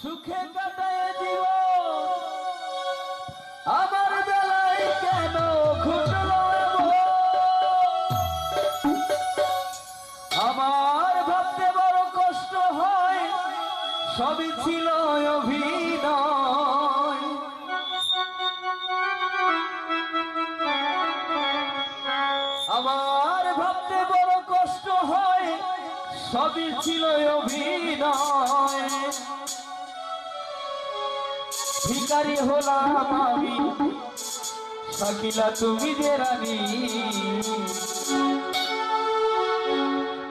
সুখে কাটায় জীব আমার বেলায় কেন এমন? আমার ভাবতে বড় কষ্ট হয়, সবই ছিল অভিনয় সবই ছিল অভিনয়। হলাম আমি, শাকিলা তুমি যে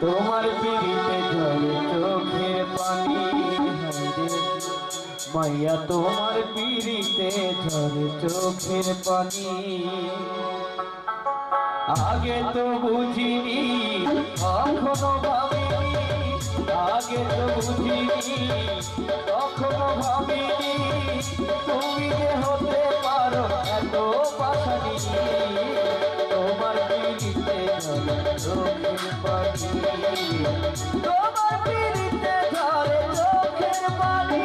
তোমার পিড়িতে ঝরে চোখের পানি। মাইয়া, তোমার পিড়িতে ঝরে চোখের পানি। আগে তো বুঝিনি, কখনো ভাবিনি আগে তো বুঝিনি কখনো ভাবিনি, তুমি যে হতে পারো এত পাশানি। তোমার পিড়িতে চোখের পানি। তোমার পিড়িতে ঝরে চোখের পানি।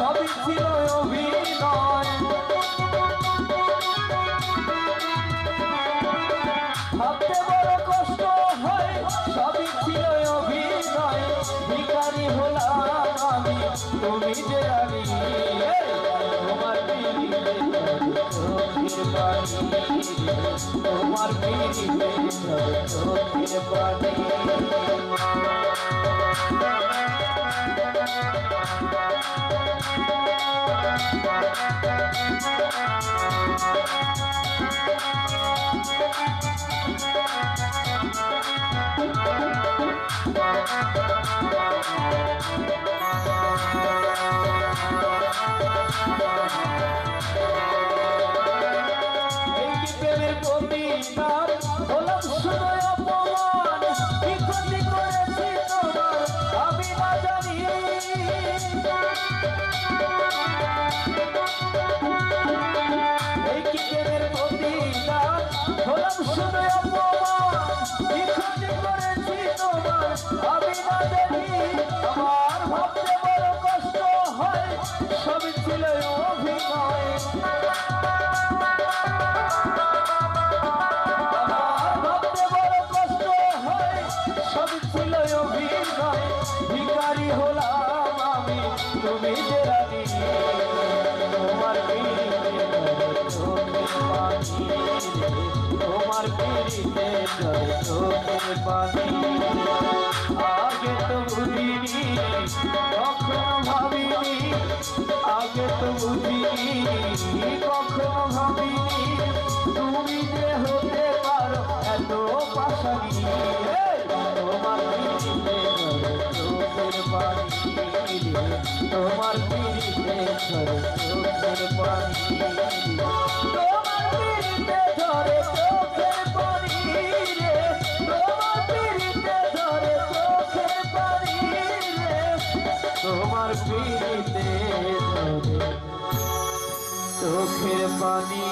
সবই ছিল অভিনয়। ভাবতে বড় কষ্ট হয় সবই ছিল অভিনয়। ভিকারি হলাম আমি তুমি যে এই, তোমার পানি। তোমার প্রেমের প্রতিদান? হলাম শুধু ভিকারি হলাম আমি তুমি যে রানী পিড়িতে চোখের পানি আগে তো বুঝিনি কখনো ভাবিনি আগে তো বুঝিনি কখনো ভাবিনি তুমি যে হতে পারো এত পাশানি তোমার চোখের পানি তোমার চোখের পানি পিড়িতে ঝরে চোখের পানি